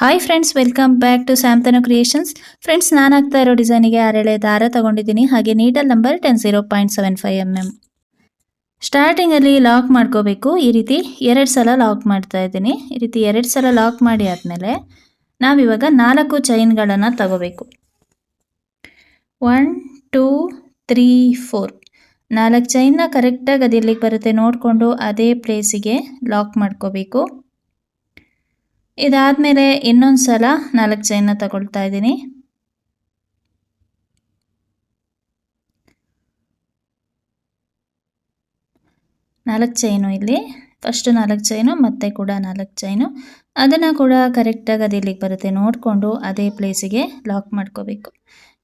Hi friends welcome back to Samtanu creations friends ನಾನು ಆಗ್ತಾ ಇರೋ ಡಿಸೈನಿಗೆ ಅರಳೆ ದಾರ ತಗೊಂಡಿದ್ದೀನಿ. ಹಾಗೆ needle number ten zero point seven five M M ಸ್ಟಾರ್ಟಿಂಗಲ್ಲಿ ಲಾಕ್ ಮಾಡ್ಕೋಬೇಕು. ಈ ರೀತಿ ಎರಡು ಸಲ ಲಾಕ್ ಮಾಡ್ತಾ ಇದ್ದೀನಿ. ಈ ರೀತಿ ಎರಡು ಸಲ ಲಾಕ್ ಮಾಡಿ ಆದಮೇಲೆ ನಾವಿವಾಗ ನಾಲ್ಕು ಚೈನ್ಗಳನ್ನು ತಗೋಬೇಕು. ಒನ್ ಟೂ ತ್ರೀ ಫೋರ್ ನಾಲ್ಕು ಚೈನ್ನ ಕರೆಕ್ಟಾಗಿ ಅದು ಎಲ್ಲಿಗೆ ಬರುತ್ತೆ. ನೋಡಿಕೊಂಡು ಅದೇ ಪ್ಲೇಸಿಗೆ ಲಾಕ್ ಮಾಡ್ಕೋಬೇಕು. ಇದಾದಮೇಲೆ ಇನ್ನೊಂದು ಸಲ ನಾಲ್ಕು ಚೈನ ತಗೊಳ್ತಾ ಇದ್ದೀನಿ. ನಾಲ್ಕು ಚೈನು ಇಲ್ಲಿ. ಫಸ್ಟ್ ನಾಲ್ಕು ಚೈನು ಮತ್ತೆ ಕೂಡ ನಾಲ್ಕು ಚೈನು ಅದನ್ನು ಕೂಡ ಕರೆಕ್ಟಾಗಿ ಅದು ಇಲ್ಲಿಗೆ ಬರುತ್ತೆ. ನೋಡಿಕೊಂಡು ಅದೇ ಪ್ಲೇಸಿಗೆ ಲಾಕ್ ಮಾಡ್ಕೋಬೇಕು.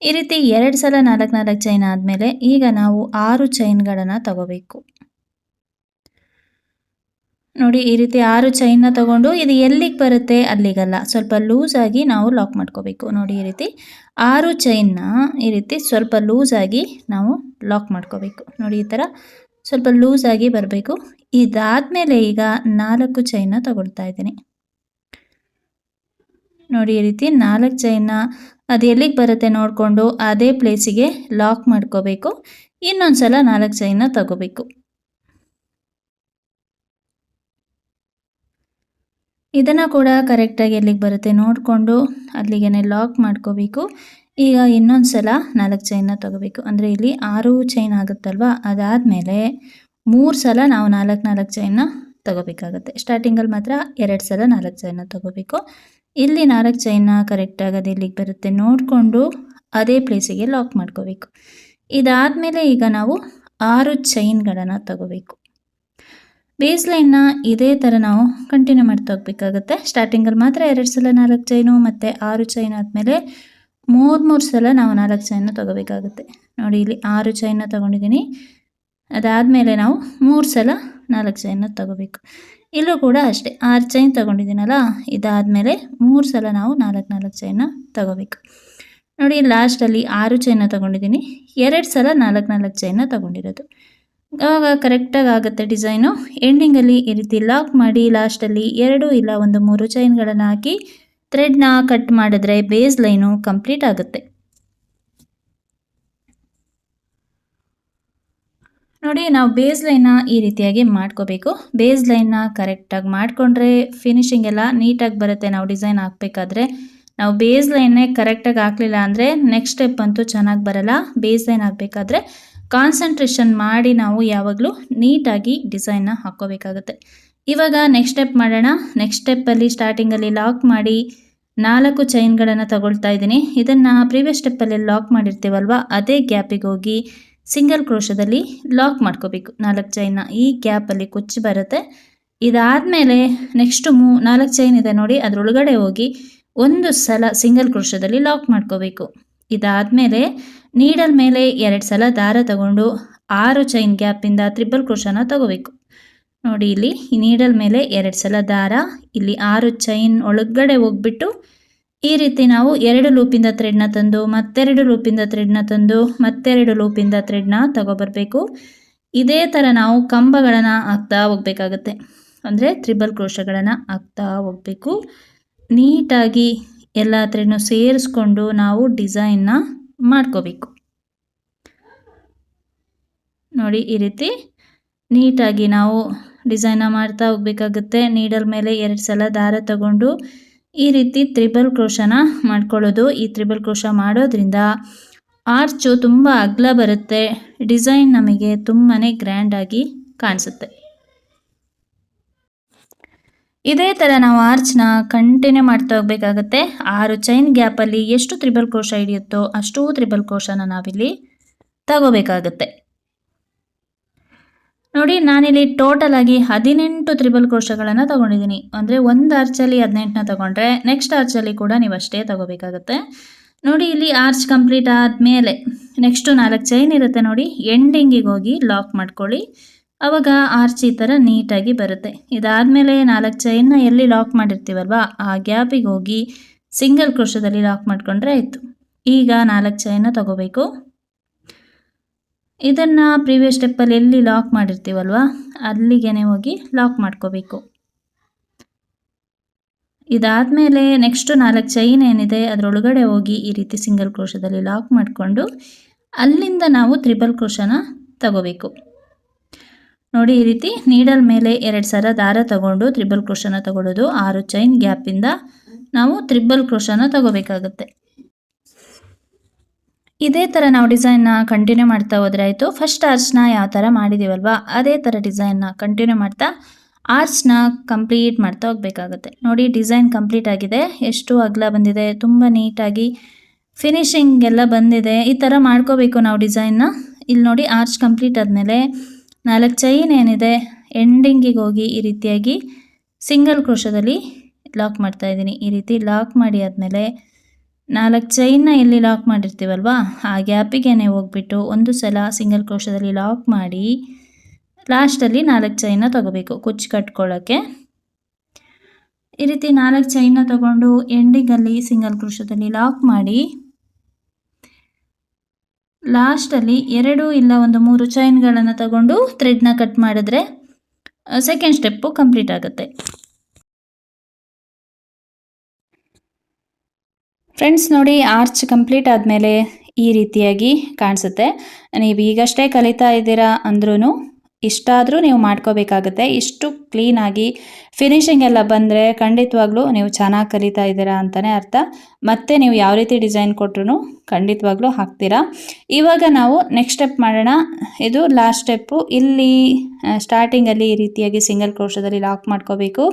ಈ ರೀತಿ ಎರಡು ಸಲ ನಾಲ್ಕು ನಾಲ್ಕು ಚೈನ್ ಆದಮೇಲೆ ಈಗ ನಾವು ಆರು ಚೈನ್ಗಳನ್ನು ತಗೋಬೇಕು. ನೋಡಿ, ಈ ರೀತಿ ಆರು ಚೈನ್ನ ತಗೊಂಡು ಇದು ಎಲ್ಲಿಗೆ ಬರುತ್ತೆ? ಅಲ್ಲಿಗಲ್ಲ. ಸ್ವಲ್ಪ ಲೂಸಾಗಿ ನಾವು ಲಾಕ್ ಮಾಡ್ಕೋಬೇಕು. ನೋಡಿ, ಈ ರೀತಿ ಆರು ಚೈನ್ನ ಈ ರೀತಿ ಸ್ವಲ್ಪ ಲೂಸಾಗಿ ನಾವು ಲಾಕ್ ಮಾಡ್ಕೋಬೇಕು. ನೋಡಿ, ಈ ಥರ ಸ್ವಲ್ಪ ಲೂಸಾಗಿ ಬರಬೇಕು. ಇದಾದಮೇಲೆ ಈಗ ನಾಲ್ಕು ಚೈನ್ನ ತಗೊಳ್ತಾ ಇದ್ದೀನಿ. ನೋಡಿ, ಈ ರೀತಿ ನಾಲ್ಕು ಚೈನ್ನ ಅದು ಎಲ್ಲಿಗೆ ಬರುತ್ತೆ ನೋಡಿಕೊಂಡು ಅದೇ ಪ್ಲೇಸಿಗೆ ಲಾಕ್ ಮಾಡ್ಕೋಬೇಕು. ಇನ್ನೊಂದು ಸಲ ನಾಲ್ಕು ಚೈನ್ನ ತಗೋಬೇಕು. ಇದನ್ನು ಕೂಡ ಕರೆಕ್ಟಾಗಿ ಎಲ್ಲಿಗೆ ಬರುತ್ತೆ ನೋಡಿಕೊಂಡು ಅಲ್ಲಿಗೆ ಲಾಕ್ ಮಾಡ್ಕೋಬೇಕು. ಈಗ ಇನ್ನೊಂದು ಸಲ ನಾಲ್ಕು ಚೈನ್ನ ತಗೋಬೇಕು. ಅಂದರೆ ಇಲ್ಲಿ ಆರು ಚೈನ್ ಆಗುತ್ತಲ್ವ? ಅದಾದಮೇಲೆ ಮೂರು ಸಲ ನಾವು ನಾಲ್ಕು ನಾಲ್ಕು ಚೈನ್ನ ತಗೋಬೇಕಾಗುತ್ತೆ. ಸ್ಟಾರ್ಟಿಂಗಲ್ಲಿ ಮಾತ್ರ ಎರಡು ಸಲ ನಾಲ್ಕು ಚೈನ್ನ ತಗೋಬೇಕು. ಇಲ್ಲಿ ನಾಲ್ಕು ಚೈನ್ನ ಕರೆಕ್ಟಾಗಿ ಅದು ಎಲ್ಲಿಗೆ ಬರುತ್ತೆ ನೋಡಿಕೊಂಡು ಅದೇ ಪ್ಲೇಸಿಗೆ ಲಾಕ್ ಮಾಡ್ಕೋಬೇಕು. ಇದಾದಮೇಲೆ ಈಗ ನಾವು ಆರು ಚೈನ್ಗಳನ್ನು ತಗೋಬೇಕು. ಬೇಸ್ ಲೈನ್ನ ಇದೇ ಥರ ನಾವು ಕಂಟಿನ್ಯೂ ಮಾಡ್ತಾ ಹೋಗ್ಬೇಕಾಗುತ್ತೆ. ಸ್ಟಾರ್ಟಿಂಗಲ್ಲಿ ಮಾತ್ರ ಎರಡು ಸಲ ನಾಲ್ಕು ಚೈನು ಮತ್ತು ಆರು ಚೈನ್ ಆದಮೇಲೆ ಮೂರು ಮೂರು ಸಲ ನಾವು ನಾಲ್ಕು ಚೈನ ತೊಗೋಬೇಕಾಗುತ್ತೆ. ನೋಡಿ ಇಲ್ಲಿ ಆರು ಚೈನ ತೊಗೊಂಡಿದ್ದೀನಿ. ಅದಾದಮೇಲೆ ನಾವು ಮೂರು ಸಲ ನಾಲ್ಕು ಚೈನ ತೊಗೋಬೇಕು. ಇಲ್ಲೂ ಕೂಡ ಅಷ್ಟೇ, ಆರು ಚೈನ್ ತೊಗೊಂಡಿದ್ದೀನಲ್ಲ, ಇದಾದಮೇಲೆ ಮೂರು ಸಲ ನಾವು ನಾಲ್ಕು ನಾಲ್ಕು ಚೈನ ತೊಗೋಬೇಕು. ನೋಡಿ ಲಾಸ್ಟಲ್ಲಿ ಆರು ಚೈನ ತೊಗೊಂಡಿದ್ದೀನಿ. ಎರಡು ಸಲ ನಾಲ್ಕು ನಾಲ್ಕು ಚೈನ ತೊಗೊಂಡಿರೋದು. ಆವಾಗ ಕರೆಕ್ಟಾಗಿ ಆಗುತ್ತೆ ಡಿಸೈನು ಎಂಡಿಂಗಲ್ಲಿ ಈ ರೀತಿ ಲಾಕ್ ಮಾಡಿ ಲಾಸ್ಟಲ್ಲಿ ಎರಡು ಇಲ್ಲ ಒಂದು ಮೂರು ಚೈನ್ಗಳನ್ನು ಹಾಕಿ ಥ್ರೆಡ್ನ ಕಟ್ ಮಾಡಿದ್ರೆ ಬೇಸ್ ಲೈನು ಕಂಪ್ಲೀಟ್ ಆಗುತ್ತೆ. ನೋಡಿ, ನಾವು ಬೇಸ್ ಲೈನ್ನ ಈ ರೀತಿಯಾಗಿ ಮಾಡ್ಕೋಬೇಕು. ಬೇಸ್ ಲೈನ್ನ ಕರೆಕ್ಟಾಗಿ ಮಾಡಿಕೊಂಡ್ರೆ ಫಿನಿಶಿಂಗ್ ಎಲ್ಲ ನೀಟಾಗಿ ಬರುತ್ತೆ ನಾವು ಡಿಸೈನ್ ಹಾಕಬೇಕಾದ್ರೆ. ನಾವು ಬೇಸ್ ಲೈನ್ನೇ ಕರೆಕ್ಟಾಗಿ ಹಾಕಲಿಲ್ಲ ಅಂದರೆ ನೆಕ್ಸ್ಟ್ ಸ್ಟೆಪ್ ಅಂತೂ ಚೆನ್ನಾಗಿ ಬರಲ್ಲ. ಬೇಸ್ ಲೈನ್ ಹಾಕಬೇಕಾದ್ರೆ ಕಾನ್ಸಂಟ್ರೇಷನ್ ಮಾಡಿ ನಾವು ಯಾವಾಗಲೂ ನೀಟಾಗಿ ಡಿಸೈನ್ನ ಹಾಕ್ಕೋಬೇಕಾಗುತ್ತೆ. ಇವಾಗ ನೆಕ್ಸ್ಟ್ ಸ್ಟೆಪ್ ಮಾಡೋಣ. ನೆಕ್ಸ್ಟ್ ಸ್ಟೆಪ್ಪಲ್ಲಿ ಸ್ಟಾರ್ಟಿಂಗಲ್ಲಿ ಲಾಕ್ ಮಾಡಿ ನಾಲ್ಕು ಚೈನ್ಗಳನ್ನು ತಗೊಳ್ತಾ ಇದ್ದೀನಿ. ಇದನ್ನು ಪ್ರೀವಿಯಸ್ ಸ್ಟೆಪ್ಪಲ್ಲಿ ಲಾಕ್ ಮಾಡಿರ್ತೀವಲ್ವ, ಅದೇ ಗ್ಯಾಪಿಗೆ ಹೋಗಿ ಸಿಂಗಲ್ ಕ್ರೋಶದಲ್ಲಿ ಲಾಕ್ ಮಾಡ್ಕೋಬೇಕು. ನಾಲ್ಕು ಚೈನ್ನ ಈ ಗ್ಯಾಪಲ್ಲಿ ಕುಚ್ಚಿ ಬರುತ್ತೆ. ಇದಾದಮೇಲೆ ನೆಕ್ಸ್ಟು ಮೂ, ನಾಲ್ಕು ಚೈನ್ ಇದೆ ನೋಡಿ, ಅದರೊಳಗಡೆ ಹೋಗಿ ಒಂದು ಸಲ ಸಿಂಗಲ್ ಕ್ರೋಶದಲ್ಲಿ ಲಾಕ್ ಮಾಡ್ಕೋಬೇಕು. ಇದಾದಮೇಲೆ ನೀಡಲ್ ಮೇಲೆ ಎರಡು ಸಲ ದಾರ ತಗೊಂಡು ಆರು ಚೈನ್ ಗ್ಯಾಪಿಂದ ತ್ರಿಬಲ್ ಕ್ರೋಶನ ತಗೋಬೇಕು. ನೋಡಿ ಇಲ್ಲಿ ಈ ನೀಡಲ್ ಮೇಲೆ ಎರಡು ಸಲ ದಾರ, ಇಲ್ಲಿ ಆರು ಚೈನ್ ಒಳಗಡೆ ಹೋಗ್ಬಿಟ್ಟು ಈ ರೀತಿ ನಾವು ಎರಡು ಲೂಪಿಂದ ಥ್ರೆಡ್ನ ತಂದು, ಮತ್ತೆರಡು ಲೂಪಿಂದ ಥ್ರೆಡ್ನ ತಂದು, ಮತ್ತೆರಡು ಲೂಪಿಂದ ಥ್ರೆಡ್ನ ತಗೊಬರ್ಬೇಕು. ಇದೇ ಥರ ನಾವು ಕಂಬಗಳನ್ನು ಹಾಕ್ತಾ ಹೋಗ್ಬೇಕಾಗತ್ತೆ. ಅಂದರೆ ತ್ರಿಬಲ್ ಕ್ರೋಶಗಳನ್ನು ಹಾಕ್ತಾ ಹೋಗಬೇಕು. ನೀಟಾಗಿ ಎಲ್ಲ ಥ್ರೆಡ್ನು ಸೇರಿಸ್ಕೊಂಡು ನಾವು ಡಿಸೈನ್ನ ಮಾಡ್ಕೋಬೇಕು. ನೋಡಿ, ಈ ರೀತಿ ನೀಟಾಗಿ ನಾವು ಡಿಸೈನ ಮಾಡ್ತಾ ಹೋಗ್ಬೇಕಾಗುತ್ತೆ. ನೀಡಲ್ ಮೇಲೆ ಎರಡು ಸಲ ದಾರ ತಗೊಂಡು ಈ ರೀತಿ ತ್ರಿಬಲ್ ಕ್ರೋಶನ ಮಾಡ್ಕೊಳ್ಳೋದು. ಈ ತ್ರಿಬಲ್ ಕ್ರೋಶ ಮಾಡೋದ್ರಿಂದ ಆರ್ಚು ತುಂಬ ಅಗ್ಲ ಬರುತ್ತೆ. ಡಿಸೈನ್ ನಮಗೆ ತುಂಬಾ ಗ್ರ್ಯಾಂಡಾಗಿ ಕಾಣಿಸುತ್ತೆ. ಇದೇ ಥರ ನಾವು ಆರ್ಚ್ನ ಕಂಟಿನ್ಯೂ ಮಾಡ್ತಾ ಹೋಗ್ಬೇಕಾಗತ್ತೆ. ಆರು ಚೈನ್ ಗ್ಯಾಪಲ್ಲಿ ಎಷ್ಟು ತ್ರಿಬಲ್ ಕೋಶ ಹಿಡಿಯುತ್ತೋ ಅಷ್ಟು ತ್ರಿಬಲ್ ಕೋಶನ ನಾವಿಲ್ಲಿ ತಗೋಬೇಕಾಗತ್ತೆ. ನೋಡಿ, ನಾನಿಲ್ಲಿ ಟೋಟಲ್ ಆಗಿ ಹದಿನೆಂಟು ತ್ರಿಬಲ್ ಕೋಶಗಳನ್ನು ತಗೊಂಡಿದ್ದೀನಿ. ಅಂದರೆ ಒಂದು ಆರ್ಚಲ್ಲಿ ಹದಿನೆಂಟನ್ನ ತಗೊಂಡ್ರೆ ನೆಕ್ಸ್ಟ್ ಆರ್ಚಲ್ಲಿ ಕೂಡ ನೀವು ಅಷ್ಟೇ ತಗೋಬೇಕಾಗತ್ತೆ. ನೋಡಿ, ಇಲ್ಲಿ ಆರ್ಚ್ ಕಂಪ್ಲೀಟ್ ಆದಮೇಲೆ ನೆಕ್ಸ್ಟು ನಾಲ್ಕು ಚೈನ್ ಇರುತ್ತೆ ನೋಡಿ ಎಂಡಿಂಗಿಗೆ ಹೋಗಿ ಲಾಕ್ ಮಾಡ್ಕೊಳ್ಳಿ. ಅವಾಗ ಆರ್ಚ್ ಈ ಥರ ನೀಟಾಗಿ ಬರುತ್ತೆ. ಇದಾದಮೇಲೆ ನಾಲ್ಕು ಚೈನ್ನ ಎಲ್ಲಿ ಲಾಕ್ ಮಾಡಿರ್ತೀವಲ್ವಾ, ಆ ಗ್ಯಾಪಿಗೆ ಹೋಗಿ ಸಿಂಗಲ್ ಕ್ರೋಶದಲ್ಲಿ ಲಾಕ್ ಮಾಡಿಕೊಂಡ್ರೆ ಆಯಿತು. ಈಗ ನಾಲ್ಕು ಚೈನ್ನ ತಗೋಬೇಕು. ಇದನ್ನು ಪ್ರೀವಿಯಸ್ ಸ್ಟೆಪ್ಪಲ್ಲಿ ಎಲ್ಲಿ ಲಾಕ್ ಮಾಡಿರ್ತೀವಲ್ವಾ ಅಲ್ಲಿಗೆ ಹೋಗಿ ಲಾಕ್ ಮಾಡ್ಕೋಬೇಕು. ಇದಾದಮೇಲೆ ನೆಕ್ಸ್ಟು ನಾಲ್ಕು ಚೈನ್ ಏನಿದೆ, ಅದರೊಳಗಡೆ ಹೋಗಿ ಈ ರೀತಿ ಸಿಂಗಲ್ ಕ್ರೋಶದಲ್ಲಿ ಲಾಕ್ ಮಾಡಿಕೊಂಡು ಅಲ್ಲಿಂದ ನಾವು ತ್ರಿಬಲ್ ಕ್ರೋಶನ ತಗೋಬೇಕು. ನೋಡಿ ಈ ರೀತಿ ನೀಡಲ್ ಮೇಲೆ ಎರಡು ಸರ ದಾರ ತಗೊಂಡು ತ್ರಿಬಲ್ ಕ್ರೋಶನ ತಗೊಳ್ಳೋದು ಆರು ಚೈನ್ ಗ್ಯಾಪಿಂದ ನಾವು ತ್ರಿಬಲ್ ಕ್ರೋಶನ ತಗೋಬೇಕಾಗುತ್ತೆ. ಇದೇ ಥರ ನಾವು ಡಿಸೈನ್ನ ಕಂಟಿನ್ಯೂ ಮಾಡ್ತಾ ಹೋದ್ರೆ ಆಯಿತು. ಫಸ್ಟ್ ಆರ್ಚ್ನ ಯಾವ ಥರ ಮಾಡಿದ್ದೀವಲ್ವ ಅದೇ ಥರ ಡಿಸೈನ್ನ ಕಂಟಿನ್ಯೂ ಮಾಡ್ತಾ ಆರ್ಚ್ನ ಕಂಪ್ಲೀಟ್ ಮಾಡ್ತಾ ಹೋಗಬೇಕಾಗುತ್ತೆ. ನೋಡಿ ಡಿಸೈನ್ ಕಂಪ್ಲೀಟ್ ಆಗಿದೆ. ಎಷ್ಟು ಅಗಲ ಬಂದಿದೆ. ತುಂಬ ನೀಟಾಗಿ ಫಿನಿಶಿಂಗ್ ಎಲ್ಲ ಬಂದಿದೆ. ಈ ಥರ ಮಾಡ್ಕೋಬೇಕು ನಾವು ಡಿಸೈನ್ನ ಇಲ್ಲಿ ನೋಡಿ ಆರ್ಚ್ ಕಂಪ್ಲೀಟ್ ಆದಮೇಲೆ ನಾಲ್ಕು ಚೈನ್ ಏನಿದೆ? ಎಂಡಿಂಗಿಗೆ ಹೋಗಿ ಈ ರೀತಿಯಾಗಿ ಸಿಂಗಲ್ ಕ್ರೋಶದಲ್ಲಿ ಲಾಕ್ ಮಾಡ್ತಾ ಇದ್ದೀನಿ. ಈ ರೀತಿ ಲಾಕ್ ಮಾಡಿ ಆದಮೇಲೆ ನಾಲ್ಕು ಚೈನ್ನ ಎಲ್ಲಿ ಲಾಕ್ ಮಾಡಿರ್ತೀವಲ್ವಾ? ಆ ಗ್ಯಾಪಿಗೆನೆ ಹೋಗ್ಬಿಟ್ಟು ಒಂದು ಸಲ ಸಿಂಗಲ್ ಕ್ರೋಶದಲ್ಲಿ ಲಾಕ್ ಮಾಡಿ ಲಾಸ್ಟಲ್ಲಿ ನಾಲ್ಕು ಚೈನ ತಗೋಬೇಕು ಕುಚ್ಚು ಕಟ್ಕೊಳ್ಳೋಕ್ಕೆ ಈ ರೀತಿ ನಾಲ್ಕು ಚೈನ ತಗೊಂಡು ಎಂಡಿಂಗಲ್ಲಿ ಸಿಂಗಲ್ ಕ್ರೋಶದಲ್ಲಿ ಲಾಕ್ ಮಾಡಿ ಲಾಸ್ಟಲ್ಲಿ ಎರಡು ಇಲ್ಲ ಒಂದು ಮೂರು ಚೈನ್ಗಳನ್ನು ತಗೊಂಡು ಥ್ರೆಡ್ನ ಕಟ್ ಮಾಡಿದ್ರೆ ಸೆಕೆಂಡ್ ಸ್ಟೆಪ್ಪು ಕಂಪ್ಲೀಟ್ ಆಗುತ್ತೆ. ಫ್ರೆಂಡ್ಸ್ ನೋಡಿ ಆರ್ಚ್ ಕಂಪ್ಲೀಟ್ ಆದಮೇಲೆ ಈ ರೀತಿಯಾಗಿ ಕಾಣಿಸುತ್ತೆ. ನೀವು ಈಗಷ್ಟೇ ಕಲಿತಾ ಇದ್ದೀರಾ ಅಂದ್ರೂ ಇಷ್ಟಾದರೂ ನೀವು ಮಾಡ್ಕೋಬೇಕಾಗುತ್ತೆ. ಇಷ್ಟು ಕ್ಲೀನಾಗಿ ಫಿನಿಶಿಂಗ್ ಎಲ್ಲ ಬಂದರೆ ಖಂಡಿತವಾಗ್ಲೂ ನೀವು ಚೆನ್ನಾಗಿ ಕಲಿತಾ ಇದ್ದೀರಾ ಅಂತಲೇ ಅರ್ಥ. ಮತ್ತೆ ನೀವು ಯಾವ ರೀತಿ ಡಿಸೈನ್ ಕೊಟ್ರೂ ಖಂಡಿತವಾಗ್ಲೂ ಹಾಕ್ತೀರಾ. ಇವಾಗ ನಾವು ನೆಕ್ಸ್ಟ್ ಸ್ಟೆಪ್ ಮಾಡೋಣ. ಇದು ಲಾಸ್ಟ್ ಸ್ಟೆಪ್ಪು ಇಲ್ಲಿ ಸ್ಟಾರ್ಟಿಂಗಲ್ಲಿ ಈ ರೀತಿಯಾಗಿ ಸಿಂಗಲ್ ಕ್ರೋಶದಲ್ಲಿ ಲಾಕ್ ಮಾಡ್ಕೋಬೇಕು.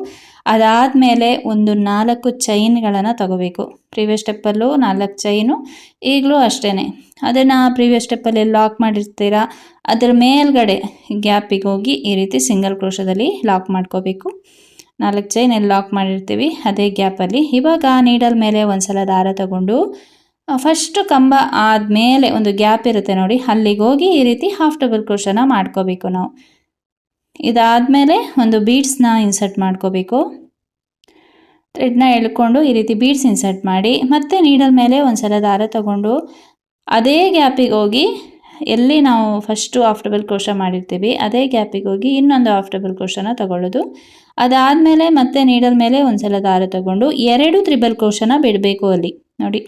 ಅದಾದಮೇಲೆ ಒಂದು ನಾಲ್ಕು ಚೈನ್ಗಳನ್ನು ತಗೋಬೇಕು. ಪ್ರೀವಿಯಸ್ ಸ್ಟೆಪ್ಪಲ್ಲೂ ನಾಲ್ಕು ಚೈನು ಈಗಲೂ ಅಷ್ಟೇ ಅದನ್ನು ಪ್ರೀವಿಯಸ್ ಸ್ಟೆಪ್ಪಲ್ಲಿ ಲಾಕ್ ಮಾಡಿರ್ತೀರಾ. ಅದರ ಮೇಲ್ಗಡೆ ಗ್ಯಾಪಿಗೆ ಹೋಗಿ ಈ ರೀತಿ ಸಿಂಗಲ್ ಕ್ರೋಶದಲ್ಲಿ ಲಾಕ್ ಮಾಡ್ಕೋಬೇಕು. ನಾಲ್ಕು ಚೈನ್ ಎಲ್ಲಿ ಲಾಕ್ ಮಾಡಿರ್ತೀವಿ, ಅದೇ ಗ್ಯಾಪಲ್ಲಿ ಇವಾಗ ನೀಡಲ್ ಮೇಲೆ ಒಂದು ಸಲ ದಾರ ತಗೊಂಡು ಫಸ್ಟು ಕಂಬ ಆದಮೇಲೆ ಒಂದು ಗ್ಯಾಪ್ ಇರುತ್ತೆ ನೋಡಿ, ಅಲ್ಲಿಗೆ ಹೋಗಿ ಈ ರೀತಿ ಹಾಫ್ ಡಬಲ್ ಕ್ರೋಶನ ಮಾಡ್ಕೋಬೇಕು ನಾವು. ಇದಾದಮೇಲೆ ಒಂದು ಬೀಡ್ಸ್ನ ಇನ್ಸರ್ಟ್ ಮಾಡ್ಕೋಬೇಕು. ಥ್ರೆಡ್ನ ಎಳ್ಕೊಂಡು ಈ ರೀತಿ ಬೀಡ್ಸ್ ಇನ್ಸರ್ಟ್ ಮಾಡಿ, ಮತ್ತೆ ನೀಡಲ್ ಮೇಲೆ ಒಂದು ಸಲ ದಾರ ತಗೊಂಡು, ಅದೇ ಗ್ಯಾಪಿಗೆ ಹೋಗಿ ಎಲ್ಲಿ ನಾವು ಫಸ್ಟು ಹಾಫ್ ಡಬಲ್ ಕ್ರೋಶ ಮಾಡಿರ್ತೀವಿ, ಅದೇ ಗ್ಯಾಪಿಗೆ ಹೋಗಿ ಇನ್ನೊಂದು ಹಾಫ್ ಡಬಲ್ ಕ್ರೋಶನ ತಗೊಳ್ಳೋದು. ಅದಾದಮೇಲೆ ಮತ್ತೆ ನೀಡಲ್ ಮೇಲೆ ಒಂದು ಸಲ ದಾರ ತಗೊಂಡು ಎರಡು ತ್ರಿಬಲ್ ಕ್ರೋಶನ ಬಿಡಬೇಕು ಅಲ್ಲಿ. ನೋಡಿ,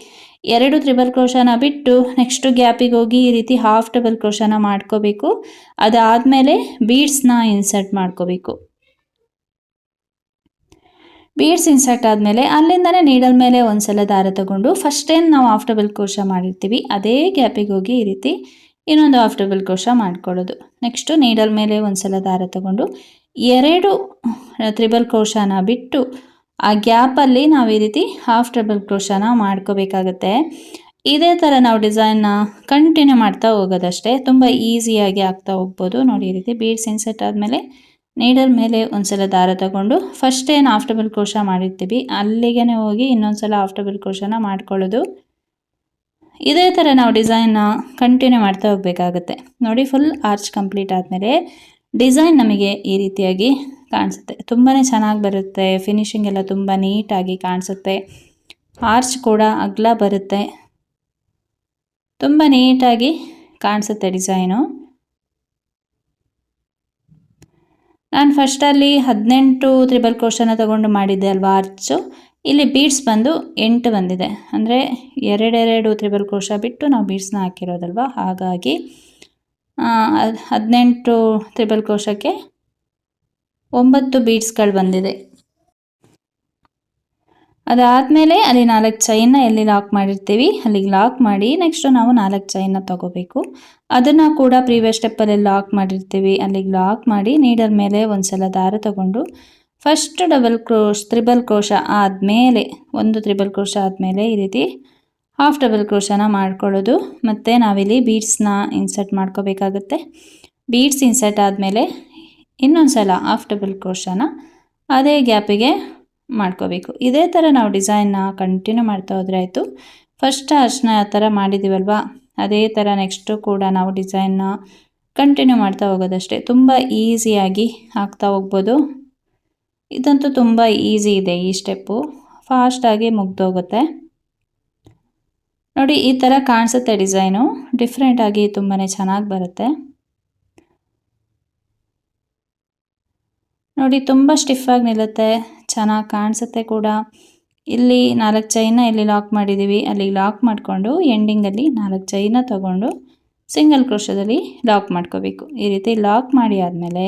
ಎರಡು ತ್ರಿಬಲ್ ಕ್ರೋಶನ ಬಿಟ್ಟು ನೆಕ್ಸ್ಟು ಗ್ಯಾಪಿಗೆ ಹೋಗಿ ಈ ರೀತಿ ಹಾಫ್ ಡಬಲ್ ಕ್ರೋಶನ ಮಾಡ್ಕೋಬೇಕು. ಅದಾದಮೇಲೆ ಬೀಡ್ಸ್ನ ಇನ್ಸರ್ಟ್ ಮಾಡ್ಕೋಬೇಕು. ಬೀಡ್ಸ್ ಇನ್ಸರ್ಟ್ ಆದಮೇಲೆ ಅಲ್ಲಿಂದನೇ ನೀಡಲ್ ಮೇಲೆ ಒಂದು ಸಲ ದಾರ ತಗೊಂಡು ಫಸ್ಟ್ ಏನು ನಾವು ಹಾಫ್ ಡಬಲ್ ಕ್ರೋಶ ಮಾಡಿರ್ತೀವಿ, ಅದೇ ಗ್ಯಾಪಿಗೆ ಹೋಗಿ ಈ ರೀತಿ ಇನ್ನೊಂದು ಹಾಫ್ ಡಬಲ್ ಕ್ರೋಶ ಮಾಡ್ಕೊಳ್ಳೋದು. ನೆಕ್ಸ್ಟು ನೀಡಲ್ ಮೇಲೆ ಒಂದು ಸಲ ದಾರ ತಗೊಂಡು ಎರಡು ತ್ರಿಬಲ್ ಕ್ರೋಶನ ಬಿಟ್ಟು ಆ ಗ್ಯಾಪಲ್ಲಿ ನಾವು ಈ ರೀತಿ ಹಾಫ್ ಡಬಲ್ ಕ್ರೋಶನ ಮಾಡ್ಕೋಬೇಕಾಗತ್ತೆ. ಇದೇ ಥರ ನಾವು ಡಿಸೈನ್ನ ಕಂಟಿನ್ಯೂ ಮಾಡ್ತಾ ಹೋಗೋದಷ್ಟೇ, ತುಂಬ ಈಸಿಯಾಗಿ ಆಗ್ತಾ ಹೋಗ್ಬೋದು. ನೋಡಿ ಈ ರೀತಿ ಬೀಡ್ಸ್ ಇನ್ಸೆಟ್ ಆದಮೇಲೆ ನೀಡಲ್ ಮೇಲೆ ಒಂದ್ಸಲ ದಾರ ತಗೊಂಡು ಫಸ್ಟ್ ಏನು ಹಾಫ್ ಕ್ರೋಶ ಮಾಡಿರ್ತೀವಿ ಅಲ್ಲಿಗೆ ಹೋಗಿ ಇನ್ನೊಂದು ಸಲ ಹಾಫ್ ಡಬಲ್ ಕ್ರೋಶನ ಮಾಡ್ಕೊಳ್ಳೋದು. ಇದೇ ಥರ ನಾವು ಡಿಸೈನ್ನ ಕಂಟಿನ್ಯೂ ಮಾಡ್ತಾ ಹೋಗಬೇಕಾಗುತ್ತೆ. ನೋಡಿ ಫುಲ್ ಆರ್ಚ್ ಕಂಪ್ಲೀಟ್ ಆದಮೇಲೆ ಡಿಸೈನ್ ನಮಗೆ ಈ ರೀತಿಯಾಗಿ ಕಾಣಿಸುತ್ತೆ. ತುಂಬಾ ಚೆನ್ನಾಗಿ ಬರುತ್ತೆ. ಫಿನಿಷಿಂಗ್ ಎಲ್ಲ ತುಂಬ ನೀಟಾಗಿ ಕಾಣಿಸುತ್ತೆ. ಆರ್ಚ್ ಕೂಡ ಅಗ್ಲ ಬರುತ್ತೆ. ತುಂಬ ನೀಟಾಗಿ ಕಾಣಿಸುತ್ತೆ ಡಿಸೈನು. ನಾನು ಫಸ್ಟಲ್ಲಿ ಹದಿನೆಂಟು ತ್ರಿಬಲ್ ಕ್ರೋಶನ ತಗೊಂಡು ಮಾಡಿದ್ದೆ ಅಲ್ವಾ ಆರ್ಚು ಇಲ್ಲಿ ಬೀಡ್ಸ್ ಬಂದು ಎಂಟು ಬಂದಿದೆ. ಅಂದರೆ ಎರಡೆರಡು ತ್ರಿಬಲ್ ಕ್ರೋಶ ಬಿಟ್ಟು ನಾವು ಬೀಡ್ಸ್ನ ಹಾಕಿರೋದಲ್ವ? ಹಾಗಾಗಿ ಹದಿನೆಂಟು ತ್ರಿಬಲ್ ಕೋಶಕ್ಕೆ ಒಂಬತ್ತು ಬೀಡ್ಸ್ಗಳು ಬಂದಿದೆ. ಅದಾದಮೇಲೆ ಅಲ್ಲಿ ನಾಲ್ಕು ಚೈನ್ನ ಎಲ್ಲಿ ಲಾಕ್ ಮಾಡಿರ್ತೀವಿ? ಅಲ್ಲಿಗೆ ಲಾಕ್ ಮಾಡಿ ನೆಕ್ಸ್ಟು ನಾವು ನಾಲ್ಕು ಚೈನ್ನ ತೊಗೋಬೇಕು. ಅದನ್ನು ಕೂಡ ಪ್ರೀವಿಯಸ್ ಸ್ಟೆಪ್ಪಲ್ಲಿ ಲಾಕ್ ಮಾಡಿರ್ತೀವಿ. ಅಲ್ಲಿಗೆ ಲಾಕ್ ಮಾಡಿ ನೀಡರ್ ಮೇಲೆ ಒಂದು ಸಲ ದಾರ ತಗೊಂಡು first double crochet triple crochet ಆದಮೇಲೆ, ಒಂದು ತ್ರಿಬಲ್ ಕ್ರೋಶ ಆದಮೇಲೆ ಈ ರೀತಿ ಹಾಫ್ ಡಬಲ್ ಕ್ರೋಶನ ಮಾಡ್ಕೊಳ್ಳೋದು. ಮತ್ತು ನಾವಿಲ್ಲಿ ಬೀಡ್ಸ್ನ ಇನ್ಸರ್ಟ್ ಮಾಡ್ಕೋಬೇಕಾಗುತ್ತೆ. ಬೀಡ್ಸ್ ಇನ್ಸರ್ಟ್ ಆದಮೇಲೆ ಇನ್ನೊಂದು ಸಲ ಹಾಫ್ ಡಬಲ್ ಕ್ರೋಶನ ಅದೇ ಗ್ಯಾಪಿಗೆ ಮಾಡ್ಕೋಬೇಕು. ಇದೇ ಥರ ನಾವು ಡಿಸೈನ್ನ ಕಂಟಿನ್ಯೂ ಮಾಡ್ತಾ ಹೋದ್ರೆ ಆಯಿತು. ಫಸ್ಟ್ ಅರ್ಶನ ಆ ಥರ ಮಾಡಿದ್ದೀವಲ್ವಾ ಅದೇ ಥರ ನೆಕ್ಸ್ಟು ಕೂಡ ನಾವು ಡಿಸೈನ್ನ ಕಂಟಿನ್ಯೂ ಮಾಡ್ತಾ ಹೋಗೋದಷ್ಟೇ. ತುಂಬ ಈಸಿಯಾಗಿ ಹಾಕ್ತಾ ಹೋಗ್ಬೋದು. ಇದಂತೂ ತುಂಬ ಈಸಿ ಇದೆ ಈ ಸ್ಟೆಪ್ಪು ಫಾಸ್ಟಾಗಿ ಮುಗ್ದೋಗುತ್ತೆ. ನೋಡಿ, ಈ ಥರ ಕಾಣಿಸುತ್ತೆ ಡಿಸೈನು ಡಿಫ್ರೆಂಟಾಗಿ ತುಂಬಾ ಚೆನ್ನಾಗಿ ಬರುತ್ತೆ. ನೋಡಿ, ತುಂಬ ಸ್ಟಿಫಾಗಿ ನಿಲ್ಲುತ್ತೆ. ಚೆನ್ನಾಗಿ ಕಾಣಿಸುತ್ತೆ ಕೂಡ. ಇಲ್ಲಿ ನಾಲ್ಕು ಚೈನ ಇಲ್ಲಿ ಲಾಕ್ ಮಾಡಿದ್ದೀವಿ ಅಲ್ಲಿ ಲಾಕ್ ಮಾಡಿಕೊಂಡು ಎಂಡಿಂಗಲ್ಲಿ ನಾಲ್ಕು ಚೈನ ತಗೊಂಡು ಸಿಂಗಲ್ ಕ್ರೋಶದಲ್ಲಿ ಲಾಕ್ ಮಾಡ್ಕೋಬೇಕು. ಈ ರೀತಿ ಲಾಕ್ ಮಾಡಿ ಆದಮೇಲೆ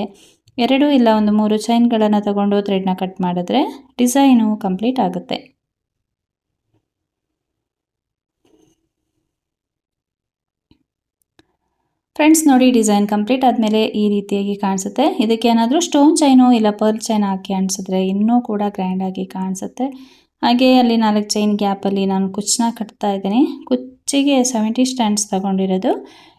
ಎರಡು ಇಲ್ಲ, ಒಂದು ಮೂರು ಚೈನ್ಗಳನ್ನು ತಗೊಂಡು ಥ್ರೆಡ್ನ ಕಟ್ ಮಾಡಿದ್ರೆ ಡಿಸೈನು ಕಂಪ್ಲೀಟ್ ಆಗುತ್ತೆ. ಫ್ರೆಂಡ್ಸ್ ನೋಡಿ ಡಿಸೈನ್ ಕಂಪ್ಲೀಟ್ ಆದಮೇಲೆ ಈ ರೀತಿಯಾಗಿ ಕಾಣಿಸುತ್ತೆ. ಇದಕ್ಕೆ ಏನಾದರೂ ಸ್ಟೋನ್ ಚೈನು ಇಲ್ಲ ಪರ್ಲ್ ಚೈನ್ ಹಾಕಿ ಅನಿಸಿದ್ರೆ ಇನ್ನೂ ಕೂಡ ಗ್ರ್ಯಾಂಡಾಗಿ ಕಾಣಿಸುತ್ತೆ. ಹಾಗೆ ಅಲ್ಲಿ ನಾಲ್ಕು ಚೈನ್ ಗ್ಯಾಪಲ್ಲಿ ನಾನು ಕುಚ್ಚನ್ನ ಕಟ್ತಾ ಇದ್ದೀನಿ. ಕುಚ್ಚಿಗೆ ಸೆವೆಂಟಿ ಸ್ಟ್ಯಾಂಡ್ಸ್ ತಗೊಂಡಿರೋದು.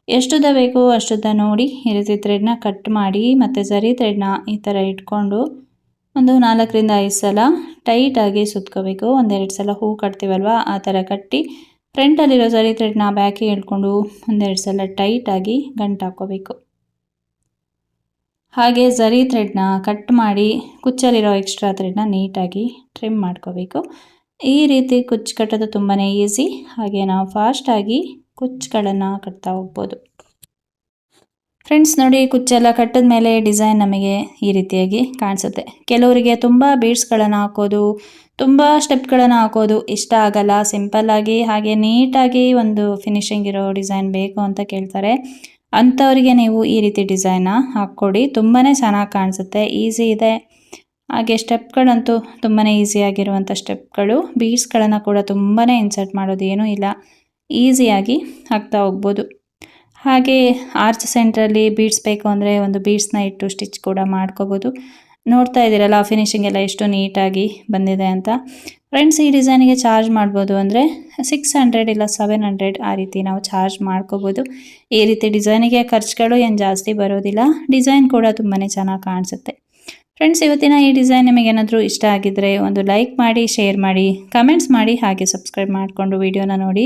ಎಷ್ಟುದ್ದ ಬೇಕು ಅಷ್ಟುದ್ದ ನೋಡಿ ಈ ರೀತಿ ಥ್ರೆಡ್ನ ಕಟ್ ಮಾಡಿ ಮತ್ತು ಸರಿ ಥ್ರೆಡ್ನ ಈ ಥರ ಇಟ್ಕೊಂಡು ಒಂದು ನಾಲ್ಕರಿಂದ ಐದು ಸಲ ಟೈಟಾಗಿ ಸುತ್ಕೋಬೇಕು. ಒಂದೆರಡು ಸಲ ಹೂ ಕಟ್ತೀವಲ್ವ? ಆ ಥರ ಕಟ್ಟಿ ಫ್ರಂಟಲ್ಲಿರೋ ಸರಿ ಥ್ರೆಡ್ನ ಬ್ಯಾಕಿ ಹೇಳ್ಕೊಂಡು ಒಂದೆರಡು ಸಲ ಟೈಟಾಗಿ ಗಂಟು ಹಾಕ್ಕೋಬೇಕು. ಹಾಗೆ ಝರಿ ಥ್ರೆಡ್ನ ಕಟ್ ಮಾಡಿ ಕುಚ್ಚಲ್ಲಿರೋ ಎಕ್ಸ್ಟ್ರಾ ಥ್ರೆಡ್ನ ನೀಟಾಗಿ ಟ್ರಿಮ್ ಮಾಡ್ಕೋಬೇಕು. ಈ ರೀತಿ ಕುಚ್ಚು ಕಟ್ಟೋದು ತುಂಬಾ ಈಸಿ ಹಾಗೆ ನಾವು ಫಾಸ್ಟಾಗಿ ಕುಚ್ಚುಗಳನ್ನು ಕಟ್ತಾ ಹೋಗ್ಬೋದು. ಫ್ರೆಂಡ್ಸ್ ನೋಡಿ ಕುಚ್ಚೆಲ್ಲ ಕಟ್ಟಿದ ಮೇಲೆ ಡಿಸೈನ್ ನಮಗೆ ಈ ರೀತಿಯಾಗಿ ಕಾಣಿಸುತ್ತೆ. ಕೆಲವರಿಗೆ ತುಂಬ ಬೀಡ್ಸ್ಗಳನ್ನು ಹಾಕೋದು, ತುಂಬ ಸ್ಟೆಪ್ಗಳನ್ನು ಹಾಕೋದು ಇಷ್ಟ ಆಗಲ್ಲ. ಸಿಂಪಲ್ಲಾಗಿ ಹಾಗೆ ನೀಟಾಗಿ ಒಂದು ಫಿನಿಶಿಂಗ್ ಇರೋ ಡಿಸೈನ್ ಬೇಕು ಅಂತ ಕೇಳ್ತಾರೆ. ಅಂಥವರಿಗೆ ನೀವು ಈ ರೀತಿ ಡಿಸೈನ್ನ ಹಾಕ್ಕೊಡಿ. ತುಂಬಾ ಚೆನ್ನಾಗಿ ಕಾಣಿಸುತ್ತೆ. ಈಸಿ ಇದೆ. ಹಾಗೆ ಸ್ಟೆಪ್ಗಳಂತೂ ತುಂಬಾ ಈಸಿಯಾಗಿರುವಂಥ ಸ್ಟೆಪ್ಗಳು ಬೀಡ್ಸ್ಗಳನ್ನು ಕೂಡ ತುಂಬಾ ಇನ್ಸರ್ಟ್ ಮಾಡೋದು ಏನೂ ಇಲ್ಲ. ಈಸಿಯಾಗಿ ಹಾಕ್ತಾ ಹೋಗ್ಬೋದು. ಹಾಗೆ ಆರ್ಚ್ ಸೆಂಟ್ರಲ್ಲಿ ಬೀಡ್ಸ್ ಬೇಕು ಅಂದರೆ ಒಂದು ಬೀಡ್ಸ್ನ ಇಟ್ಟು ಸ್ಟಿಚ್ ಕೂಡ ಮಾಡ್ಕೋಬೋದು. ನೋಡ್ತಾ ಇದ್ದೀರಲ್ಲ ಫಿನಿಷಿಂಗ್ ಎಲ್ಲ ಎಷ್ಟು ನೀಟಾಗಿ ಬಂದಿದೆ ಅಂತ. ಫ್ರೆಂಡ್ಸ್ ಈ ಡಿಸೈನಿಗೆ ಚಾರ್ಜ್ ಮಾಡ್ಬೋದು ಅಂದರೆ ಸಿಕ್ಸ್ ಹಂಡ್ರೆಡ್ ಇಲ್ಲ ಸೆವೆನ್ ಹಂಡ್ರೆಡ್ ಆ ರೀತಿ ನಾವು ಚಾರ್ಜ್ ಮಾಡ್ಕೋಬೋದು. ಈ ರೀತಿ ಡಿಸೈನಿಗೆ ಖರ್ಚುಗಳು ಏನು ಜಾಸ್ತಿ ಬರೋದಿಲ್ಲ. ಡಿಸೈನ್ ಕೂಡ ತುಂಬಾ ಚೆನ್ನಾಗಿ ಕಾಣಿಸುತ್ತೆ. ಫ್ರೆಂಡ್ಸ್ ಇವತ್ತಿನ ಈ ಡಿಸೈನ್ ನಿಮಗೇನಾದರೂ ಇಷ್ಟ ಆಗಿದ್ದರೆ ಒಂದು ಲೈಕ್ ಮಾಡಿ ಶೇರ್ ಮಾಡಿ ಕಮೆಂಟ್ಸ್ ಮಾಡಿ, ಹಾಗೆ ಸಬ್ಸ್ಕ್ರೈಬ್ ಮಾಡಿಕೊಂಡು ವಿಡಿಯೋನ ನೋಡಿ.